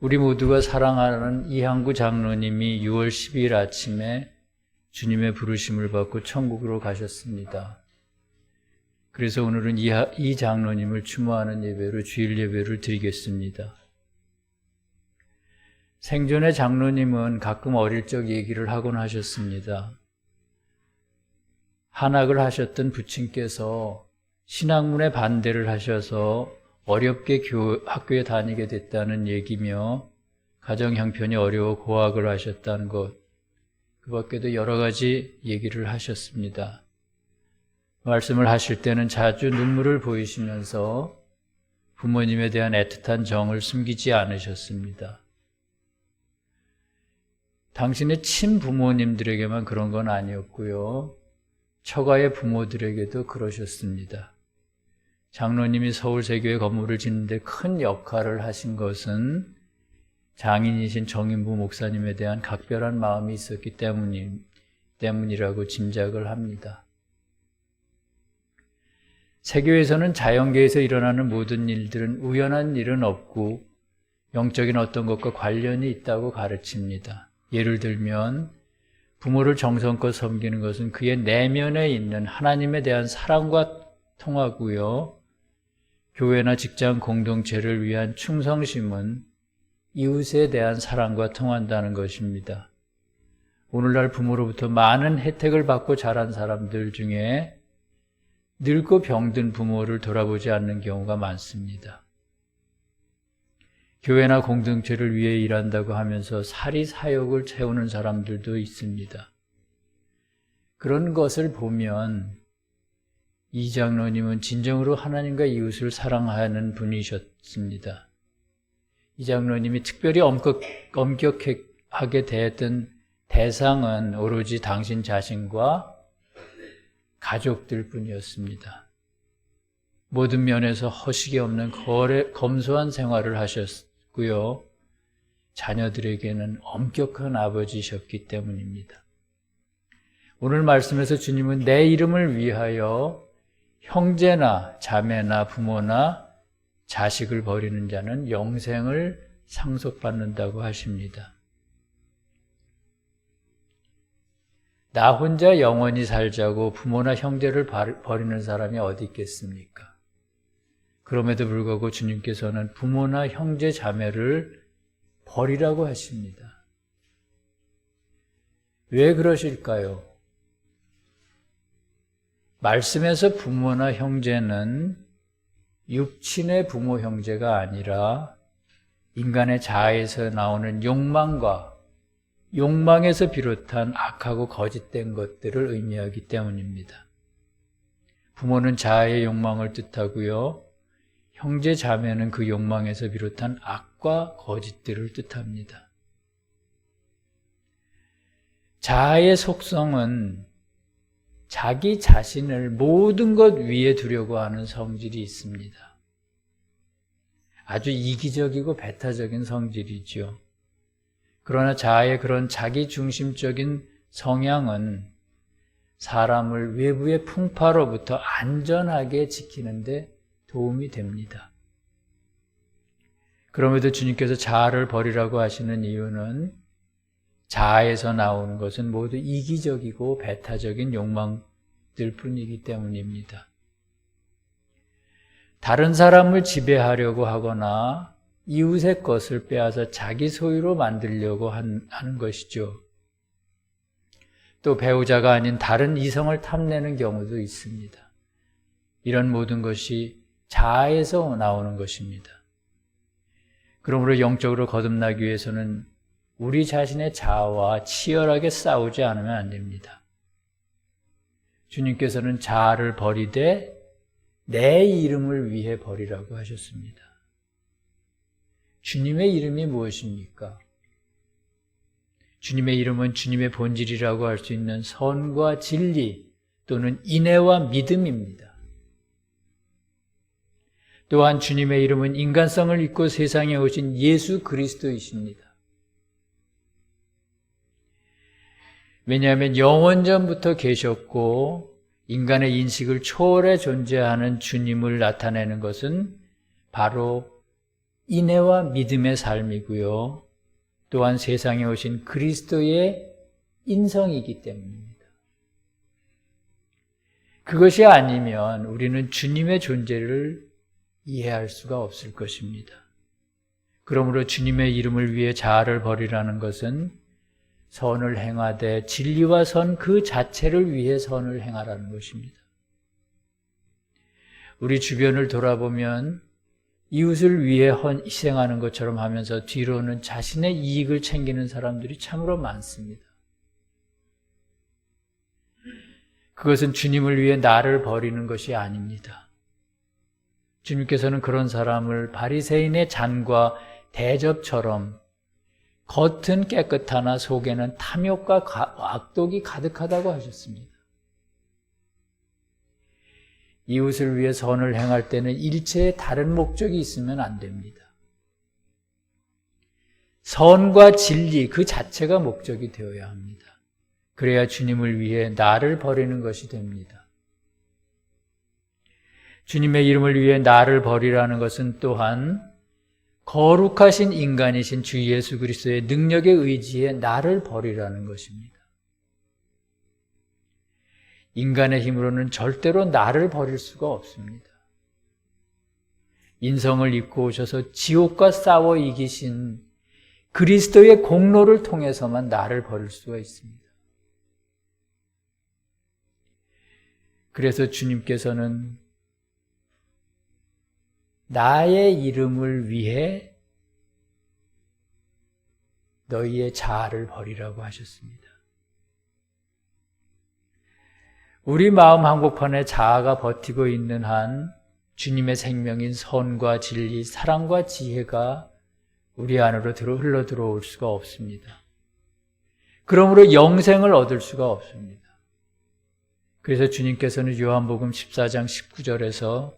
우리 모두가 사랑하는 이항구 장로님이 6월 10일 아침에 주님의 부르심을 받고 천국으로 가셨습니다. 그래서 오늘은 이, 장로님을 추모하는 예배로 주일 예배를 드리겠습니다. 생전에 장로님은 가끔 어릴 적 얘기를 하곤 하셨습니다. 한학을 하셨던 부친께서 신학문에 반대를 하셔서 어렵게 교, 학교에 다니게 됐다는 얘기며 가정 형편이 어려워 고학을 하셨다는 것, 그 밖에도 여러 가지 얘기를 하셨습니다. 말씀을 하실 때는 자주 눈물을 보이시면서 부모님에 대한 애틋한 정을 숨기지 않으셨습니다. 당신의 친부모님들에게만 그런 건 아니었고요. 처가의 부모들에게도 그러셨습니다. 장로님이 서울세교회 건물을 짓는데 큰 역할을 하신 것은 장인이신 정인부 목사님에 대한 각별한 마음이 있었기 때문이, 때문이라고 짐작을 합니다. 세교에서는 자연계에서 일어나는 모든 일들은 우연한 일은 없고 영적인 어떤 것과 관련이 있다고 가르칩니다. 예를 들면 부모를 정성껏 섬기는 것은 그의 내면에 있는 하나님에 대한 사랑과 통하고요. 교회나 직장 공동체를 위한 충성심은 이웃에 대한 사랑과 통한다는 것입니다. 오늘날 부모로부터 많은 혜택을 받고 자란 사람들 중에 늙고 병든 부모를 돌아보지 않는 경우가 많습니다. 교회나 공동체를 위해 일한다고 하면서 사리 사욕을 채우는 사람들도 있습니다. 그런 것을 보면 이 장로님은 진정으로 하나님과 이웃을 사랑하는 분이셨습니다. 이 장로님이 특별히 엄격, 엄격하게 대했던 대상은 오로지 당신 자신과 가족들 뿐이었습니다. 모든 면에서 허식이 없는 거래, 검소한 생활을 하셨고요. 자녀들에게는 엄격한 아버지셨기 때문입니다. 오늘 말씀에서 주님은 내 이름을 위하여 형제나 자매나 부모나 자식을 버리는 자는 영생을 상속받는다고 하십니다. 나 혼자 영원히 살자고 부모나 형제를 버리는 사람이 어디 있겠습니까? 그럼에도 불구하고 주님께서는 부모나 형제 자매를 버리라고 하십니다. 왜 그러실까요? 말씀에서 부모나 형제는 육친의 부모 형제가 아니라 인간의 자아에서 나오는 욕망과 욕망에서 비롯한 악하고 거짓된 것들을 의미하기 때문입니다. 부모는 자아의 욕망을 뜻하고요. 형제 자매는 그 욕망에서 비롯한 악과 거짓들을 뜻합니다. 자아의 속성은 자기 자신을 모든 것 위에 두려고 하는 성질이 있습니다. 아주 이기적이고 배타적인 성질이죠. 그러나 자아의 그런 자기 중심적인 성향은 사람을 외부의 풍파로부터 안전하게 지키는데 도움이 됩니다. 그럼에도 주님께서 자아를 버리라고 하시는 이유는 자아에서 나오는 것은 모두 이기적이고 배타적인 욕망들 뿐이기 때문입니다. 다른 사람을 지배하려고 하거나 이웃의 것을 빼앗아 자기 소유로 만들려고 하는 것이죠. 또 배우자가 아닌 다른 이성을 탐내는 경우도 있습니다. 이런 모든 것이 자아에서 나오는 것입니다. 그러므로 영적으로 거듭나기 위해서는 우리 자신의 자아와 치열하게 싸우지 않으면 안 됩니다. 주님께서는 자아를 버리되 내 이름을 위해 버리라고 하셨습니다. 주님의 이름이 무엇입니까? 주님의 이름은 주님의 본질이라고 할 수 있는 선과 진리 또는 인애와 믿음입니다. 또한 주님의 이름은 인간성을 입고 세상에 오신 예수 그리스도이십니다. 왜냐하면 영원전부터 계셨고 인간의 인식을 초월해 존재하는 주님을 나타내는 것은 바로 인애와 믿음의 삶이고요. 또한 세상에 오신 그리스도의 인성이기 때문입니다. 그것이 아니면 우리는 주님의 존재를 이해할 수가 없을 것입니다. 그러므로 주님의 이름을 위해 자아를 버리라는 것은 선을 행하되 진리와 선 그 자체를 위해 선을 행하라는 것입니다. 우리 주변을 돌아보면 이웃을 위해 희생하는 것처럼 하면서 뒤로는 자신의 이익을 챙기는 사람들이 참으로 많습니다. 그것은 주님을 위해 나를 버리는 것이 아닙니다. 주님께서는 그런 사람을 바리새인의 잔과 대접처럼 겉은 깨끗하나 속에는 탐욕과 악독이 가득하다고 하셨습니다. 이웃을 위해 선을 행할 때는 일체의 다른 목적이 있으면 안 됩니다. 선과 진리 그 자체가 목적이 되어야 합니다. 그래야 주님을 위해 나를 버리는 것이 됩니다. 주님의 이름을 위해 나를 버리라는 것은 또한 거룩하신 인간이신 주 예수 그리스도의 능력에 의지해 나를 버리라는 것입니다. 인간의 힘으로는 절대로 나를 버릴 수가 없습니다. 인성을 입고 오셔서 지옥과 싸워 이기신 그리스도의 공로를 통해서만 나를 버릴 수가 있습니다. 그래서 주님께서는 나의 이름을 위해 너희의 자아를 버리라고 하셨습니다. 우리 마음 한복판에 자아가 버티고 있는 한 주님의 생명인 선과 진리, 사랑과 지혜가 우리 안으로 들어 흘러 들어올 수가 없습니다. 그러므로 영생을 얻을 수가 없습니다. 그래서 주님께서는 요한복음 14장 19절에서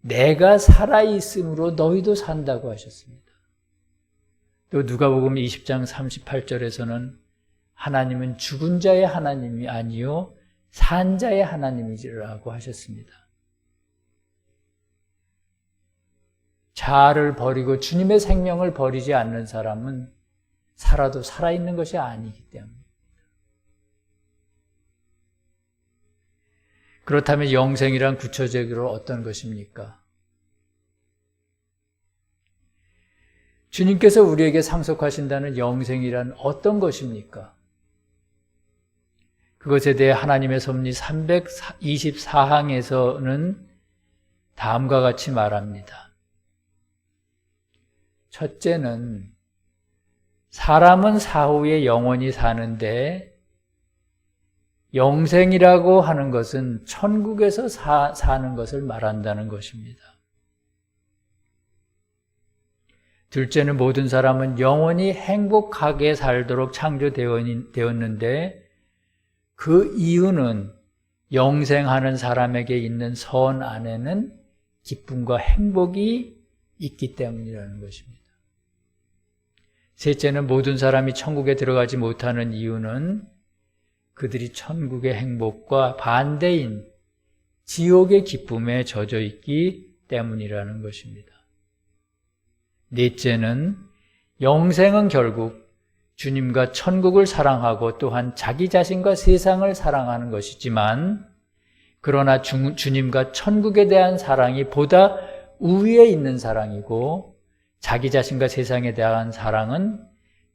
내가 살아있으므로 너희도 산다고 하셨습니다. 또 누가복음 20장 38절에서는 하나님은 죽은 자의 하나님이 아니요 산 자의 하나님이라고 하셨습니다. 자아를 버리고 주님의 생명을 버리지 않는 사람은 살아도 살아있는 것이 아니기 때문입 그렇다면 영생이란 구체적으로 어떤 것입니까? 주님께서 우리에게 상속하신다는 영생이란 어떤 것입니까? 그것에 대해 하나님의 섭리 324항에서는 다음과 같이 말합니다. 첫째는 사람은 사후에 영원히 사는데 영생이라고 하는 것은 천국에서 사, 사는 것을 말한다는 것입니다. 둘째는 모든 사람은 영원히 행복하게 살도록 창조되었는데 그 이유는 영생하는 사람에게 있는 선 안에는 기쁨과 행복이 있기 때문이라는 것입니다. 셋째는 모든 사람이 천국에 들어가지 못하는 이유는 그들이 천국의 행복과 반대인 지옥의 기쁨에 젖어 있기 때문이라는 것입니다. 넷째는 영생은 결국 주님과 천국을 사랑하고 또한 자기 자신과 세상을 사랑하는 것이지만 그러나 주, 주님과 천국에 대한 사랑이 보다 우위에 있는 사랑이고 자기 자신과 세상에 대한 사랑은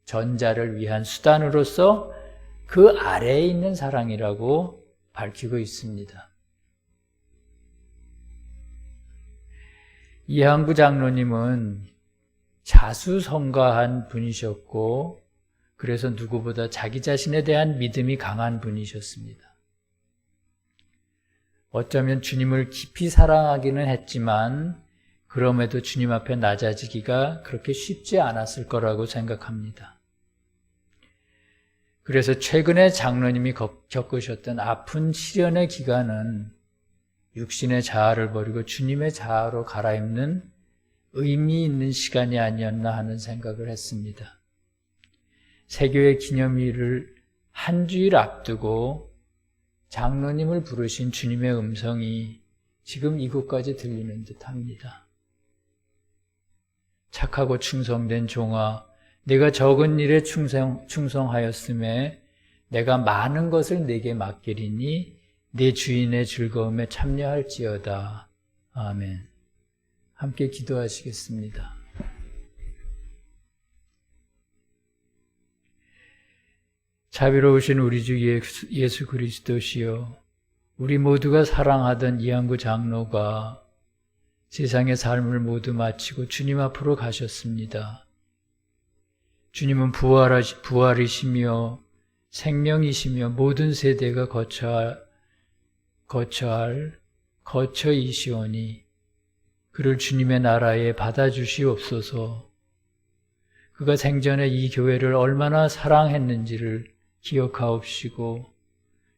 전자를 위한 수단으로서 그 아래에 있는 사랑이라고 밝히고 있습니다. 이항구 장로님은 자수성가한 분이셨고 그래서 누구보다 자기 자신에 대한 믿음이 강한 분이셨습니다. 어쩌면 주님을 깊이 사랑하기는 했지만 그럼에도 주님 앞에 낮아지기가 그렇게 쉽지 않았을 거라고 생각합니다. 그래서 최근에 장로님이 겪으셨던 아픈 시련의 기간은 육신의 자아를 버리고 주님의 자아로 갈아입는 의미 있는 시간이 아니었나 하는 생각을 했습니다. 세교의 기념일을 한 주일 앞두고 장로님을 부르신 주님의 음성이 지금 이곳까지 들리는 듯 합니다. 착하고 충성된 종아, 내가 적은 일에 충성, 충성하였음에 내가 많은 것을 내게 맡기리니 내 주인의 즐거움에 참여할지어다. 아멘. 함께 기도하시겠습니다. 자비로우신 우리 주 예수, 예수 그리스도시여, 우리 모두가 사랑하던 이한구 장로가 세상의 삶을 모두 마치고 주님 앞으로 가셨습니다. 주님은 부활하시, 부활이시며 생명이시며 모든 세대가 거쳐야 거쳐야 할 거처이시오니 그를 주님의 나라에 받아주시옵소서. 그가 생전에 이 교회를 얼마나 사랑했는지를 기억하옵시고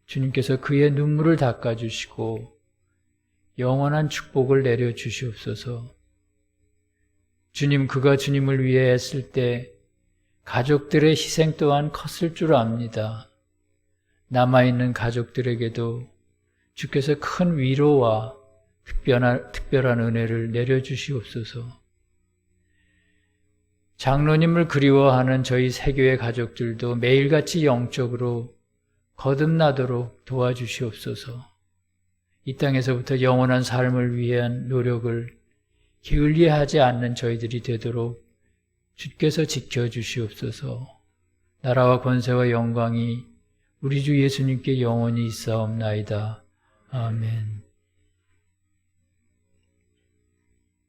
주님께서 그의 눈물을 닦아주시고 영원한 축복을 내려 주시옵소서. 주님, 그가 주님을 위해 했을 때 가족들의 희생 또한 컸을 줄 압니다. 남아있는 가족들에게도 주께서 큰 위로와 특별한, 특별한 은혜를 내려주시옵소서. 장로님을 그리워하는 저희 세교의 가족들도 매일같이 영적으로 거듭나도록 도와주시옵소서. 이 땅에서부터 영원한 삶을 위한 노력을 게을리하지 않는 저희들이 되도록 주께서 지켜주시옵소서. 나라와 권세와 영광이 우리 주 예수님께 영원히 있사옵나이다. 아멘.